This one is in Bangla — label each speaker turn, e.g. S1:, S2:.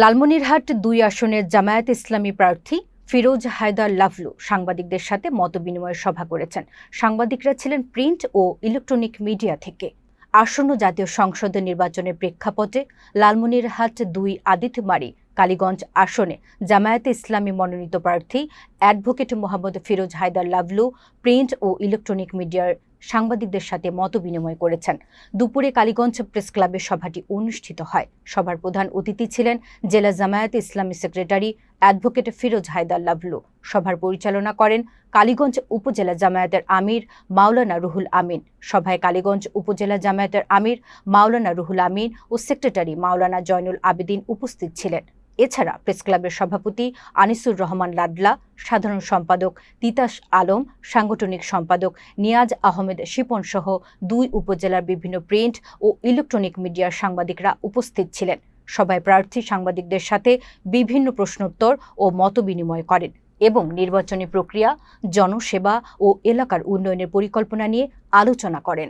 S1: লালমনিরহাট দুই আসনের জামায়াত ইসলামী প্রার্থী ফিরোজ হায়দার লাভলু সাংবাদিকদের সাথে মতবিনিময় সভা করেছেন। সাংবাদিকরা ছিলেন প্রিন্ট ও ইলেকট্রনিক মিডিয়া থেকে। আসন্ন জাতীয় সংসদ নির্বাচনের প্রেক্ষাপটে লালমনিরহাট দুই আদিত্যমারি কালীগঞ্জ আসনে জামায়াতে ইসলামী মনোনীত প্রার্থী অ্যাডভোকেট মোহাম্মদ ফিরোজ হায়দার লাভলু, প্রিন্ট ও ইলেকট্রনিক মিডিয়ার সাংবাদিকদের সাথে মতবিনিময় করেছেন। দুপুরে কালীগঞ্জ প্রেস ক্লাবে সভাটি অনুষ্ঠিত হয়। সভার প্রধান অতিথি ছিলেন জেলা জামায়াতে ইসলামী সেক্রেটারি অ্যাডভোকেট ফিরোজ হায়দার লাভলু। সভার পরিচালনা করেন কালীগঞ্জ উপজেলা জামায়াতের আমির মাওলানা রুহুল আমিন। সভায় কালীগঞ্জ উপজেলা জামায়াতের আমির মাওলানা রুহুল আমিন ও সেক্রেটারি মাওলানা জয়নুল আবেদিন উপস্থিত ছিলেন। এছাড়া প্রেস ক্লাবের সভাপতি আনিসুর রহমান লাডলা সাধারণ সম্পাদক তিতাস আলম, সাংগঠনিক সম্পাদক নিয়াজ আহমেদ শিপন সহ দুই উপজেলার বিভিন্ন প্রিন্ট ও ইলেকট্রনিক মিডিয়ার সাংবাদিকরা উপস্থিত ছিলেন। সভায় প্রার্থী সাংবাদিকদের সাথে বিভিন্ন প্রশ্নোত্তর ও মতবিনিময় করেন এবং নির্বাচনী প্রক্রিয়া, জনসেবা ও এলাকার উন্নয়নের পরিকল্পনা নিয়ে আলোচনা করেন।